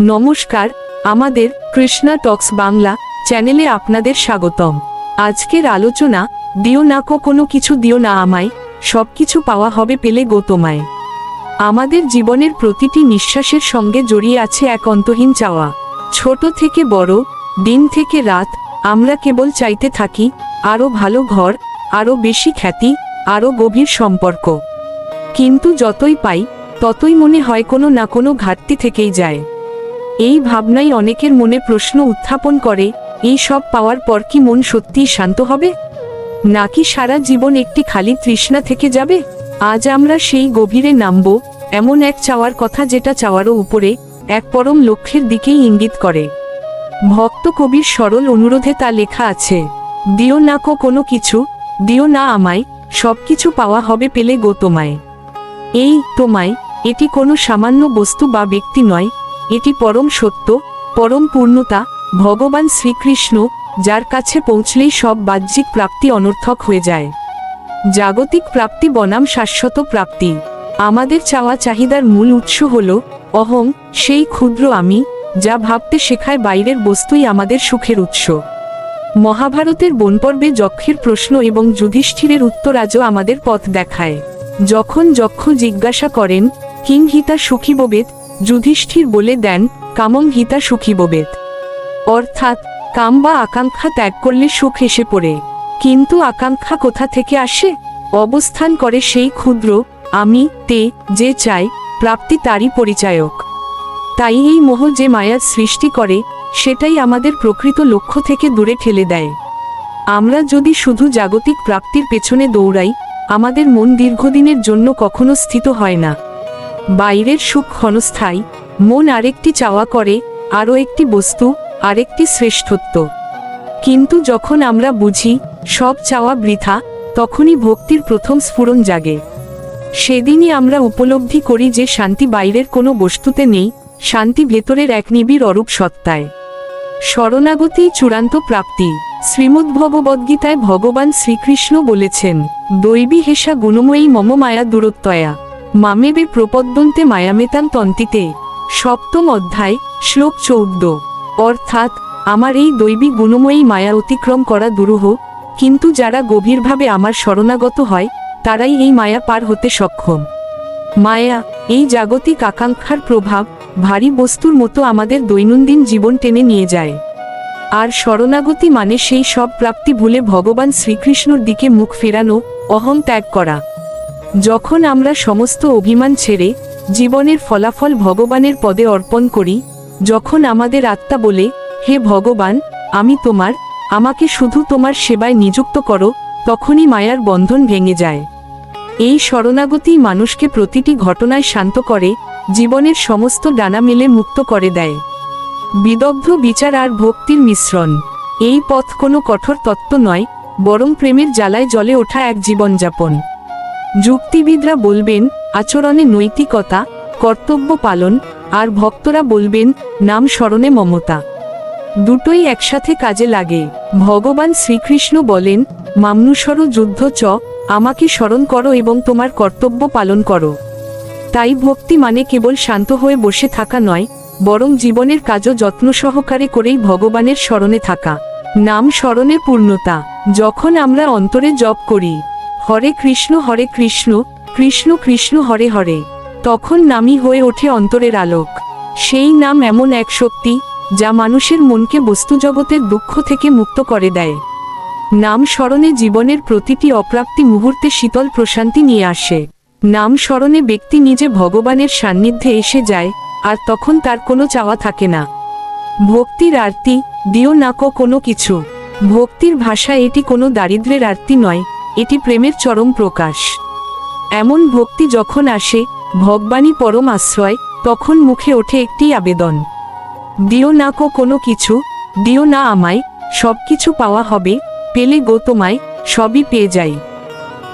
নমস্কার, আমাদের কৃষ্ণা টক্স বাংলা চ্যানেলে আপনাদের স্বাগতম। আজকের আলোচনা, দিও না কো, কোনো কিছু দিও না আমায়, সব কিছু পাওয়া হবে পেলে গো তোমায়। আমাদের জীবনের প্রতিটি নিঃশ্বাসের সঙ্গে জড়িয়ে আছে এক অন্তহীন চাওয়া। ছোট থেকে বড়, দিন থেকে রাত, আমরা কেবল চাইতে থাকি আরও ভালো ঘর আরও বেশি খ্যাতি আরও গভীর সম্পর্ক। কিন্তু যতই পাই, ততই মনে হয় কোনো না কোনো ঘাটতি থেকেই যায়। এই ভাবনাই অনেকের মনে প্রশ্ন উত্থাপন করে, এই সব পাওয়ার পর কি মন সত্যিই শান্ত হবে? নাকি সারা জীবন একটি খালি তৃষ্ণা থেকে যাবে? আজ আমরা সেই গভীরে নামব, এমন এক চাওয়ার কথা যেটা চাওয়ারও উপরে, এক পরম লক্ষ্যের দিকেই ইঙ্গিত করে। ভক্ত কবির সরল অনুরোধে তা লেখা আছে, দিও না কো কোনো কিছু, দিও না আমায়, সব কিছু পাওয়া হবে পেলে গো তোমায়। এই, তোমায়, এটি কোনো সামান্য বস্তু বা ব্যক্তি নয় এটি পরম সত্য, পরম পূর্ণতা, ভগবান শ্রীকৃষ্ণ, যার কাছে পৌঁছলেই সব বাহ্যিক প্রাপ্তি অনর্থক হয়ে যায়। জাগতিক প্রাপ্তি বনাম শাশ্বত প্রাপ্তি। আমাদের চাওয়া চাহিদার মূল উৎস হল, অহং, সেই ক্ষুদ্র আমি, যা ভাবতে শেখায় বাইরের বস্তুই আমাদের সুখের উৎস। মহাভারতের বনপর্বে যক্ষের প্রশ্ন এবং যুধিষ্ঠিরের উত্তর আজও আমাদের পথ দেখায়। যখন যক্ষ জিজ্ঞাসা করেন, কিং হিতা সুখী ববেদ যুধিষ্ঠির বলে দেন, কামং হিতা সুখী ববেদ অর্থাৎ, কাম বা আকাঙ্ক্ষা ত্যাগ করলে সুখ এসে পড়ে। কিন্তু আকাঙ্ক্ষা কোথা থেকে আসে? অবস্থান করে সেই ক্ষুদ্র, আমি, তে, যে চাই, প্রাপ্তি তারই পরিচায়ক। তাই এই মোহ যে মায়ার সৃষ্টি করে, সেটাই আমাদের প্রকৃত লক্ষ্য থেকে দূরে ঠেলে দেয়। আমরা যদি শুধু জাগতিক প্রাপ্তির পেছনে দৌড়াই, আমাদের মন দীর্ঘদিনের জন্য কখনো স্থিত হয় না। বাইরের সুখ ক্ষণস্থায়ী, মন আরেকটি চাওয়া করে, আরও একটি বস্তু, আরেকটি শ্রেষ্ঠত্ব। কিন্তু যখন আমরা বুঝি, সব চাওয়া বৃথা, তখনই ভক্তির প্রথম স্ফুরণ জাগে। সেদিনই আমরা উপলব্ধি করি যে শান্তি বাইরের কোনো বস্তুতে নেই, শান্তি ভেতরের এক নিবিড় অরূপ সত্তায়। শরণাগতি চূড়ান্ত প্রাপ্তি, শ্রীমদ্ভগবদ্গীতায় ভগবান শ্রীকৃষ্ণ বলেছেন, দৈবী হেসা গুণময়ী মম মায়া দূরত্বয়া। মামেবে প্রপদ্যন্তে মায়ামেতান তন্তিতে। সপ্তম অধ্যায়, শ্লোক চৌদ্দ। অর্থাৎ, আমার এই দৈবী গুণময়ী মায়া অতিক্রম করা দুরূহ, কিন্তু যারা গভীরভাবে আমার শরণাগত হয়, তারাই এই মায়া পার হতে সক্ষম। মায়া, এই জাগতিক আকাঙ্ক্ষার প্রভাব, ভারী বস্তুর মতো আমাদের দৈনন্দিন জীবন টেনে নিয়ে যায়। আর শরণাগতি মানে সেই সব প্রাপ্তি ভুলে ভগবান শ্রীকৃষ্ণর দিকে মুখ ফেরানো অহং ত্যাগ করা। যখন আমরা সমস্ত অভিমান ছেড়ে জীবনের ফলাফল ভগবানের পদে অর্পণ করি, যখন আমাদের আত্মা বলে, হে ভগবান, আমি তোমার, আমাকে শুধু তোমার সেবায় নিযুক্ত করো তখনই মায়ার বন্ধন ভেঙে যায়। এই শরণাগতি মানুষকে প্রতিটি ঘটনায় শান্ত করে, জীবনের সমস্ত ডানা মেলে মুক্ত করে দেয়। বিদগ্ধ বিচার আর ভক্তির মিশ্রণ। এই পথ কোনো কঠোর তত্ত্ব নয়, বরং প্রেমের জ্বালায় জলে ওঠা এক জীবনযাপন। যুক্তিবিদরা বলবেন, আচরণে নৈতিকতা, কর্তব্য পালন, আর ভক্তরা বলবেন, নাম স্মরণে মমতা। দুটোই একসাথে কাজে লাগে। ভগবান শ্রীকৃষ্ণ বলেন মামনুসর যুদ্ধ চ, আমাকে স্মরণ করো এবং তোমার কর্তব্য পালন করো। তাই ভক্তি মানে কেবল শান্ত হয়ে বসে থাকা নয়, বরং জীবনের কাজও যত্ন সহকারে করেই ভগবানের স্মরণে থাকা। নাম স্মরণে পূর্ণতা। যখন আমরা অন্তরে জপ করি হরে কৃষ্ণ হরে কৃষ্ণ কৃষ্ণ কৃষ্ণ, হরে হরে। তখন নামই হয়ে ওঠে অন্তরের আলোক। সেই নাম এমন এক শক্তি, যা মানুষের মনকে বস্তুজগতের দুঃখ থেকে মুক্ত করে দেয়। নাম স্মরণে জীবনের প্রতিটি অপ্রাপ্তি মুহূর্তে শীতল প্রশান্তি নিয়ে আসে। নাম স্মরণে ব্যক্তি নিজে ভগবানের সান্নিধ্যে এসে যায়, আর তখন তার কোনো চাওয়া থাকে না। ভক্তির আরতি, দিও না কো কোনো কিছু। ভক্তির ভাষা এটি কোনো দারিদ্রের আরতি নয় এটি প্রেমের চরম প্রকাশ। এমন ভক্তি যখন আসে, ভগবানই পরম আশ্রয়, তখন মুখে ওঠে একটি আবেদন। দিও না কো কোনো কিছু, দিও না আমায়, সব কিছু পাওয়া হবে, পেলে গো তোমায়, সবই পেয়ে যাই।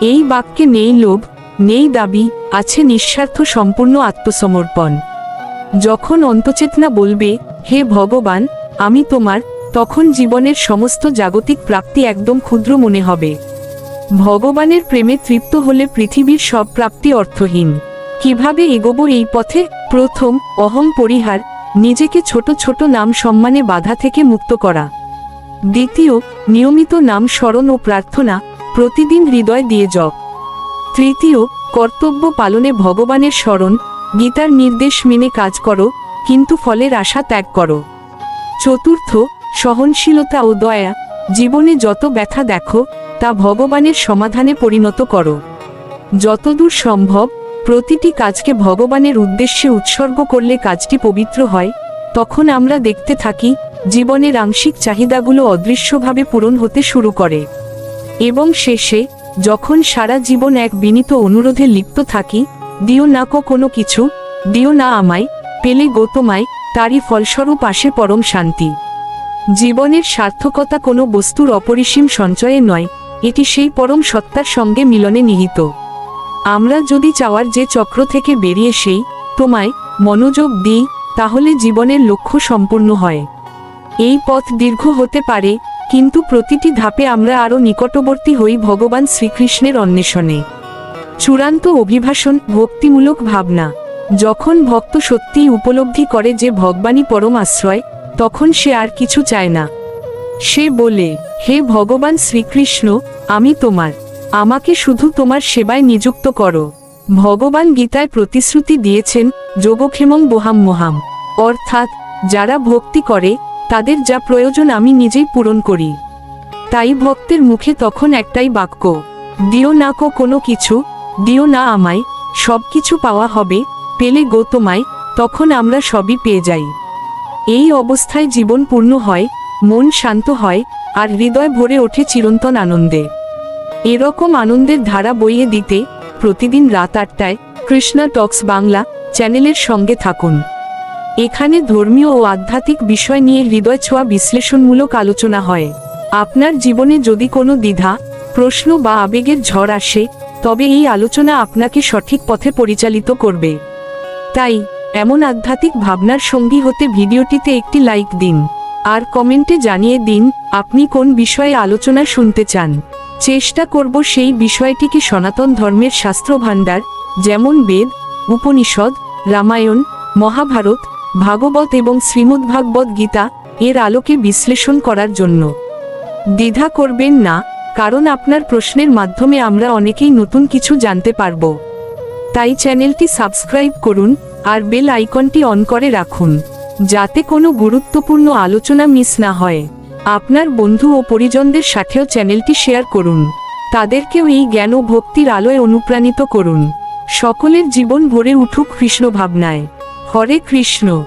এই বাক্যে নেই লোভ, নেই দাবি, আছে নিঃস্বার্থ সম্পূর্ণ আত্মসমর্পণ। যখন অন্তচেতনা বলবে, হে ভগবান, আমি তোমার, তখন জীবনের সমস্ত জাগতিক প্রাপ্তি একদম ক্ষুদ্র মনে হবে। ভগবানের প্রেমে তৃপ্ত হলে পৃথিবীর সব প্রাপ্তি অর্থহীন। কীভাবে এগোবো এই পথে? প্রথম, অহং পরিহার, নিজেকে ছোট ছোট নাম সম্মানে বাধা থেকে মুক্ত করা। দ্বিতীয়, নিয়মিত নাম স্মরণ ও প্রার্থনা, প্রতিদিন হৃদয় দিয়ে জপ। তৃতীয়, কর্তব্য পালনে ভগবানের স্মরণ, গীতার নির্দেশ মেনে কাজ করো, কিন্তু ফলের আশা ত্যাগ করো। চতুর্থ, সহনশীলতা ও দয়া, জীবনে যত ব্যথা দেখো তা ভগবানের সমাধানে পরিণত করো। যতদূর সম্ভব, প্রতিটি কাজকে ভগবানের উদ্দেশ্যে উৎসর্গ করলে কাজটি পবিত্র হয়, তখন আমরা দেখতে থাকি, জীবনের আংশিক চাহিদাগুলো অদৃশ্যভাবে পূরণ হতে শুরু করে। এবং শেষে, যখন সারা জীবন এক বিনীত অনুরোধে লিপ্ত থাকি, দিও না কো কোনো কিছু, দিও না আমায়, পেলে গৌতমায় তারই ফলস্বরূপ আসে পরম শান্তি। জীবনের সার্থকতা কোনো বস্তুর অপরিসীম সঞ্চয়ে নয় এটি সেই পরম সত্তার সঙ্গে মিলনে নিহিত। আমরা যদি চাওয়ার যে চক্র থেকে বেরিয়ে সেই, তোমায়, মনোযোগ দিই, তাহলে জীবনের লক্ষ্য সম্পূর্ণ হয়। এই পথ দীর্ঘ হতে পারে, কিন্তু প্রতিটি ধাপে আমরা আরও নিকটবর্তী হই ভগবান শ্রীকৃষ্ণের অন্বেষণে। চূড়ান্ত অভিভাষণ, ভক্তিমূলক ভাবনা। যখন ভক্ত সত্যিই উপলব্ধি করে যে ভগবানই পরম আশ্রয়, তখন সে আর কিছু চায় না। সে বলে হে ভগবান শ্রীকৃষ্ণ, আমি তোমার। আমাকে শুধু তোমার সেবায় নিযুক্ত করো। ভগবান গীতায় প্রতিশ্রুতি দিয়েছেন, যোগক্ষেমং বোহাম মোহাম। অর্থাৎ, যারা ভক্তি করে, তাদের যা প্রয়োজন আমি নিজেই পূরণ করি। তাই ভক্তের মুখে তখন একটাই বাক্য, দিও না কো কোনো কিছু, দিও না আমায়, সব কিছু পাওয়া হবে, পেলে গৌতমায় তখন আমরা সবই পেয়ে যাই। এই অবস্থায় জীবন পূর্ণ হয়, মন শান্ত হয় আর হৃদয় ভরে ওঠে চিরন্তন আনন্দে। এরকম আনন্দের ধারা বইয়ে দিতে প্রতিদিন রাত আটটায় কৃষ্ণা টক্স বাংলা চ্যানেলের সঙ্গে থাকুন। এখানে ধর্মীয় ও আধ্যাত্মিক বিষয় নিয়ে হৃদয় ছোঁয়া বিশ্লেষণমূলক আলোচনা হয়। আপনার জীবনে যদি কোনো দ্বিধা, প্রশ্ন বা আবেগের ঝড় আসে, তবে এই আলোচনা আপনাকে সঠিক পথে পরিচালিত করবে। তাই, এমন আধ্যাত্মিক ভাবনার সঙ্গী হতে ভিডিওটিতে একটি লাইক দিন। আর কমেন্টে জানিয়ে দিন, আপনি কোন বিষয়ে আলোচনা শুনতে চান। চেষ্টা করব সেই বিষয়টিকে সনাতন ধর্মের শাস্ত্র ভাণ্ডার যেমন বেদ, উপনিষদ, রামায়ণ, মহাভারত, ভাগবত এবং শ্রীমদ্ভাগবত গীতা, এর আলোকে বিশ্লেষণ করার জন্য। দ্বিধা করবেন না, কারণ আপনার প্রশ্নের মাধ্যমে আমরা অনেকেই নতুন কিছু জানতে পারব। তাই চ্যানেলটি সাবস্ক্রাইব করুন, আর বেল আইকনটি অন করে রাখুন। যাতে কোনো গুরুত্বপূর্ণ আলোচনা মিস না হয়। আপনার বন্ধু ও পরিজনদের সাথেও চ্যানেলটি শেয়ার করুন। তাদেরকেও এই জ্ঞান ও ভক্তির আলোয় অনুপ্রাণিত করুন। সকলের জীবন ভরে উঠুক কৃষ্ণ ভাবনায়। হরে কৃষ্ণ।